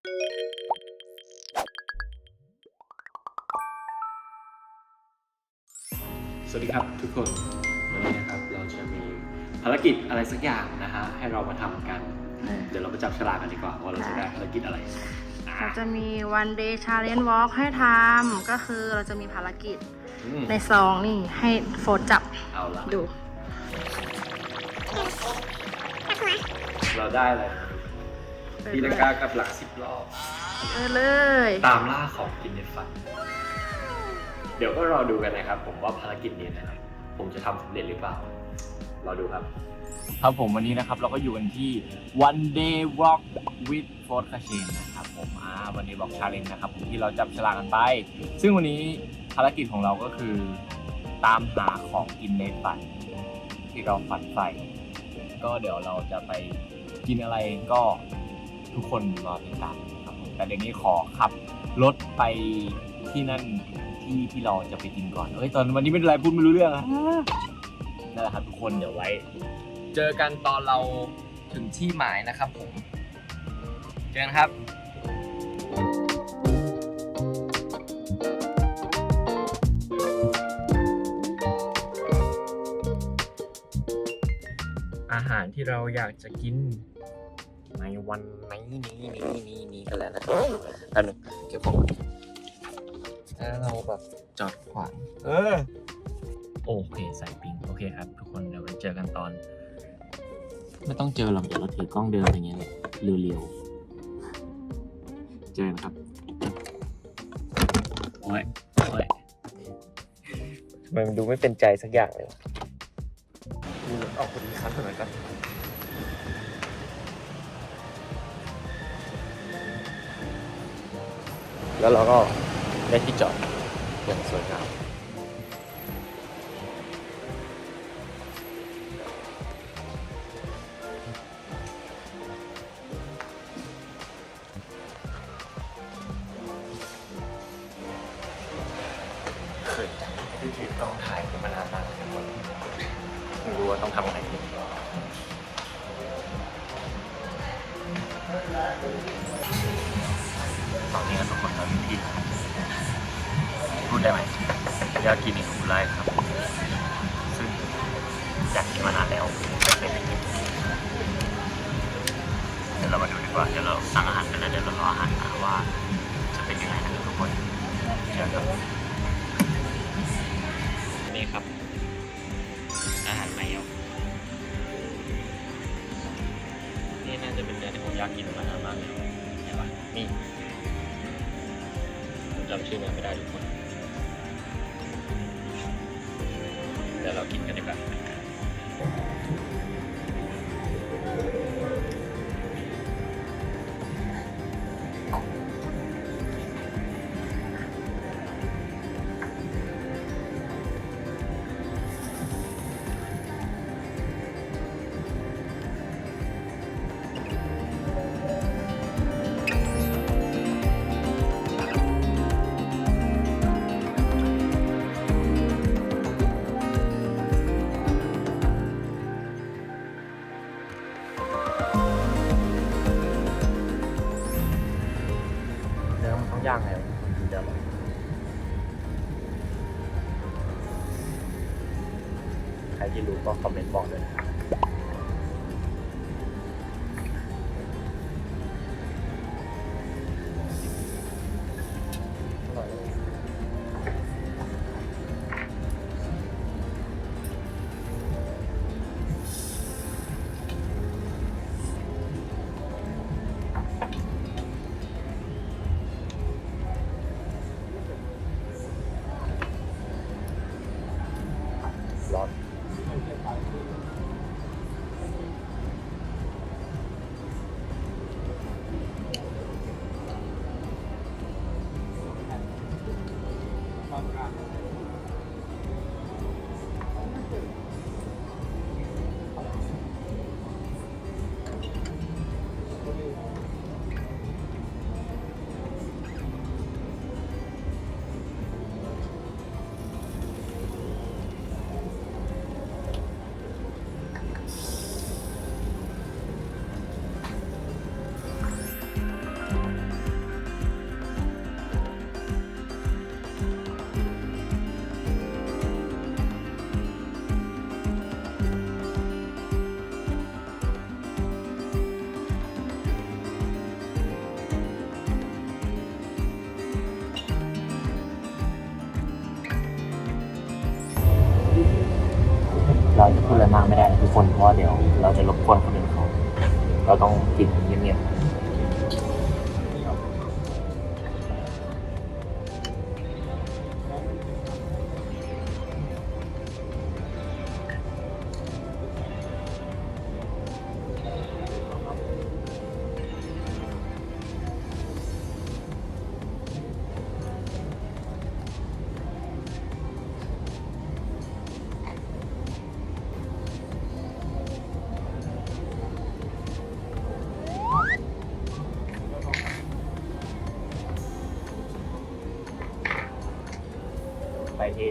สวัสดีครับทุกคนวันนี้นะครับเราจะมีภารกิจอะไรสักอย่างนะฮะให้เรามาทำกัน เดี๋ยวเราไปจับฉลากกันดีกว่าว่าเราจะได้ภารกิจอะไรอะเราจะมี one day challenge walk ให้ทำก็คือเราจะมีภารกิจอืมในซองนี่ให้โฟร์จับเอาละดู เราได้อะไร ตีลังกากับหลักสิบรอบ เออเลย ตามล่าของกินในฝัน เดี๋ยวก็รอดูกันนะครับ ผมว่าภารกิจนี้นะครับ ผมจะทำสำเร็จหรือเปล่า รอดูครับ ครับผมวันนี้นะครับเราก็อยู่กันที่ one day walk with Fort k a c h e n นะครับผมอ่าวันนี้ walk challenge นะครับผมที่เราจับฉลากกันไป ซึ่งวันนี้ภารกิจของเราก็คือ ตามหาของกินในฝัน ที่เราฝันใฝ่ก็เดี๋ยวเราจะไปกินอะไรก็ ทุกคนรอติดตามนะครับผมแต่เดี๋ยวนี้ขอขับรถไปที่นั่นที่ที่เราจะไปกินก่อนเอ้ยตอนวันนี้ไม่เป็นไรพูดไม่รู้เรื่องอะนั่นแหละครับทุกคนเดี๋ยวไว้ เจอกันตอนเราถึงที่หมายนะครับผมเจอกันครับอาหารที่เราอยากจะกิน ในวันนี้นี้นี้นี้นี้กันแล้วนะครับแป๊บนึงเก็บของก่อนแล้วเราแบบจอดขวางเออโอเคใส่ปิงโอเคครับ ทุกคนเดี๋ยวไว้เจอกันตอน ไม่ต้องเจอหรอกเดี๋ยวเราถือกล้องเดินอย่างเงี้ยเลยเรียวๆเจอกันครับโอ้ยโอ้ยทำไมมันดูไม่เป็นใจสักอย่างเลยออกคนนี้คันหน่อยกัน แล้วเราก็ได้ที่จอดอย่างสวยงามเคยที่ถือกล้องถ่ายมานานมากเลยครับไม่รู้ว่าต้องทำอะไรดี ตอนนี้ทุกคนเราอยู่ที่พูดได้ไหมยากินิคุไลครับ ซึ่งอยากกินมานานแล้วเดี๋ยวเรามาดูดีกว่าเดี๋ยวเราสั่งอาหารกันแล้วเดี๋ยวเรารออาหารมาว่าจะเป็นยังไงนะครับทุกคนเชิญครับนี่ครับ อาหารแมวนี่น่าจะเป็นเนื้อที่ผมอยากกินมานานมากแล้วเห็นปะนี่ผม จำชื่อเนื้อไม่ได้ทุกคนเดี๋ยวเรากินกันดีกว่า ใครที่รู้ก็คอมเมนต์บอกเลยนะครับ พูดอะไรมากไม่ได้นะทุกคนเพราะว่าเดี๋ยวเราจะรบกวนคนอื่นเขาเราต้องกินเงียบๆ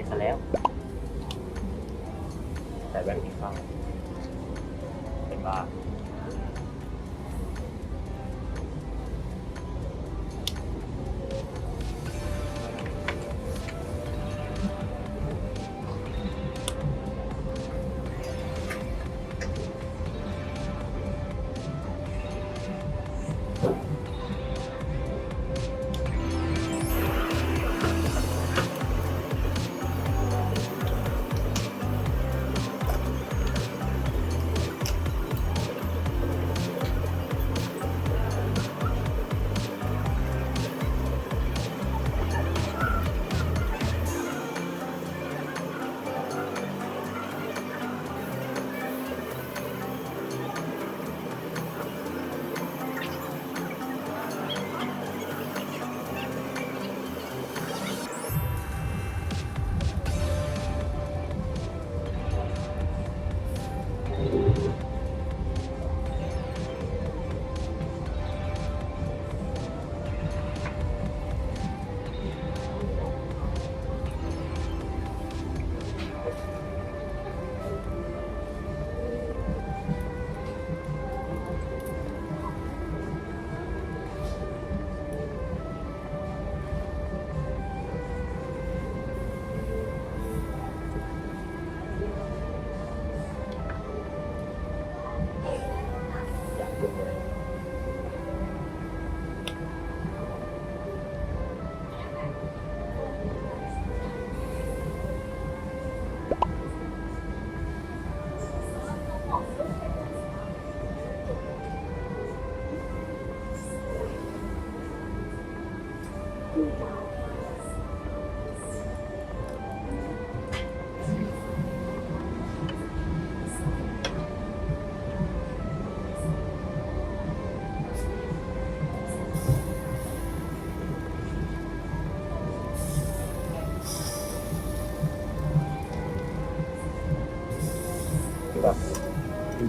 ซะแล้ว แต่แบบนี้ฟังเป็นบ้า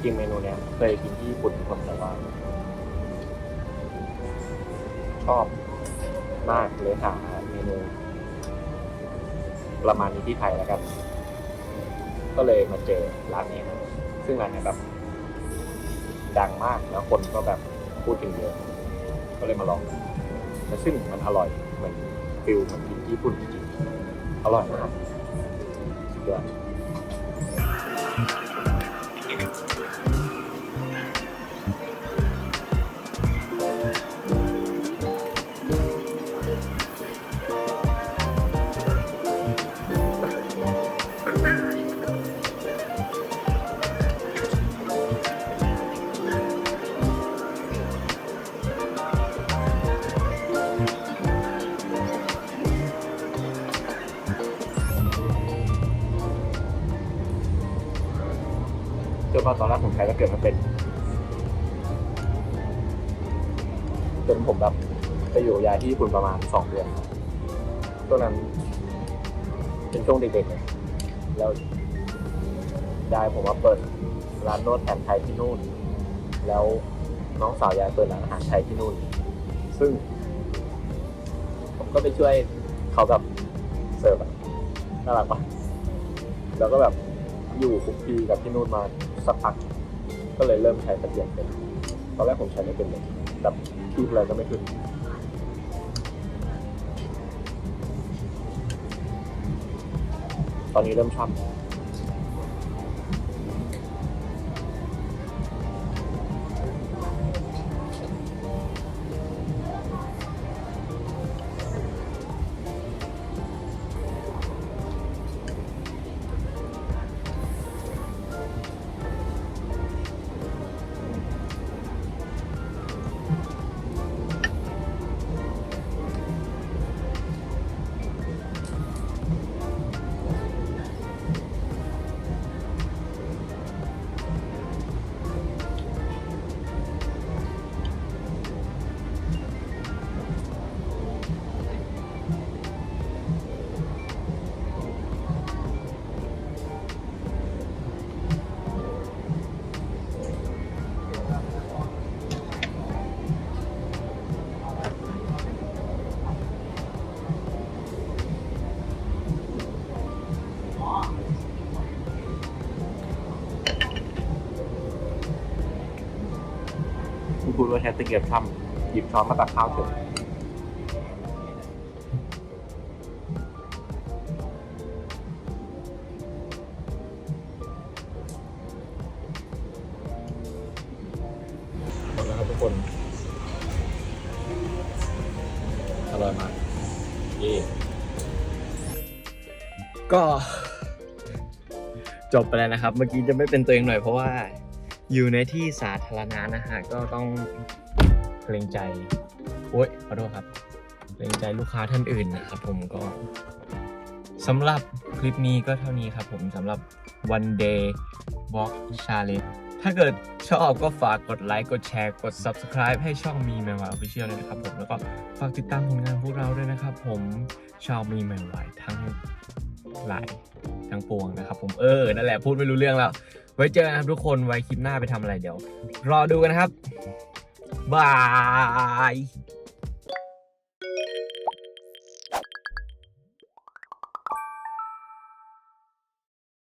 ริงๆเมนูเนี้ยเคยกินที่ญี่ปุ่นครับแต่ว่า ชอบมากเลยหาเมนู ประมาณนี้ที่ไทยแล้วกัน ก็เลยมาเจอร้านนี้นะซึ่งร้านเนี้ยแบบ ดังมากแล้วคนก็แบบพูดถึงเยอะ ก็เลยมาลองแล้วซึ่งมันอร่อยเหมือนฟิลเหมือนกินที่ญี่ปุ่นจริงๆอร่อยมากสุดยอด จนมาตอนแรกผมใช้แล้วเกิดมันเป็นจนผมแบบไปอยู่ยายที่ญี่ปุ่นประมาณสองเดือนช่วนั้น เป็นช่วงเด็กๆเลยแล้วยายผมมาเปิดร้านนวดแผนไทยที่นู่น แล้วน้องสาวยายเปิดร้านอาหารไทยที่นู่น ซึ่ง ผมก็ไปช่วยเขาแบบเสิร์ฟอะน่ารักปะแล้วก็แบบอยู่คุกคีกับที่นู่นมา สักพักก็เลยเริ่มใช้ตะเกียบเป็นตอนแรกผมใช้ไม่เป็นเลยแบบคีบอะไรก็ไม่ขึ้นตอนนี้เริ่มชอบ ใช้ตะเกียบทำหยิบช้อนมาตักข้าวเถอะหมดแล้วครับทุกคน อร่อยมากเย่ก็จบไปแล้วนะครับ เมื่อกี้จะไม่เป็นตัวเองหน่อยเพราะว่า อยู่ในที่สาธารณะนะฮะก็ต้องเกรงใจโอ๊ยขอโทษครับเกรงใจลูกค้าท่านอื่นนะครับผมก็สำหรับคลิปนี้ก็เท่านี้ครับผมสำหรับ one day walk challenge ถ้าเกิดชอบก็ฝากกดไลค์ กดแชร์ กด subscribe ให้ช่องมีแมวา official เลยนะครับผม แล้วก็ฝากติดตามผลงานพวกเราด้วยนะครับผมชาวมีแมวายทั้งหลายทั้งปวงนะครับผมเออ นั่นแหละพูดไม่รู้เรื่องแล้ว ไว้เจอกันนะครับทุกคนไว้คลิปหน้าไปทำอะไรเดี๋ยว รอดูกันนะครับ บาย